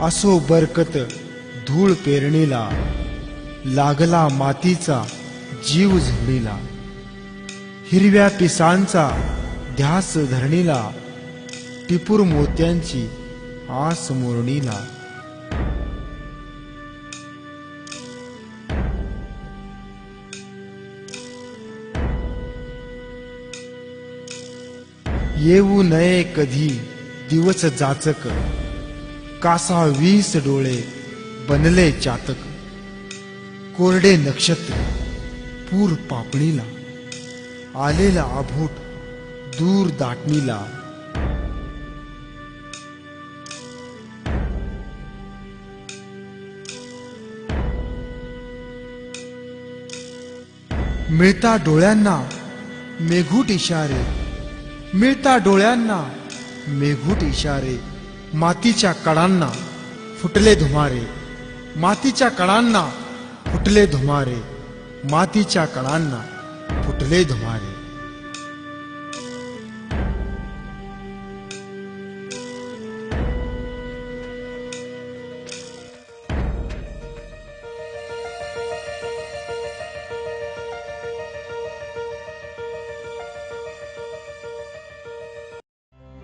असो बरकत धूळ पेरणीला लागला मातीचा जीव झरणीला हिरव्या पिसांचा ध्यास धरणीला टिपूर मोत्यांची आस मोरणीला. येऊ नये कधी दिवस जाचक. कासा वीस डोळे बनले चातक कोरडे नक्षत्र पूर पापणीला. आलेला आभूट दूर दाटणीला. मिळता डोळ्यांना मेघूट इशारे. मिळता डोळ्यांना मेघूट इशारे. मातीच्या कडांना फुटले धुमारे. मातीच्या कडांना फुटले धुमारे. मातीच्या कडांना फुटले धुमारे.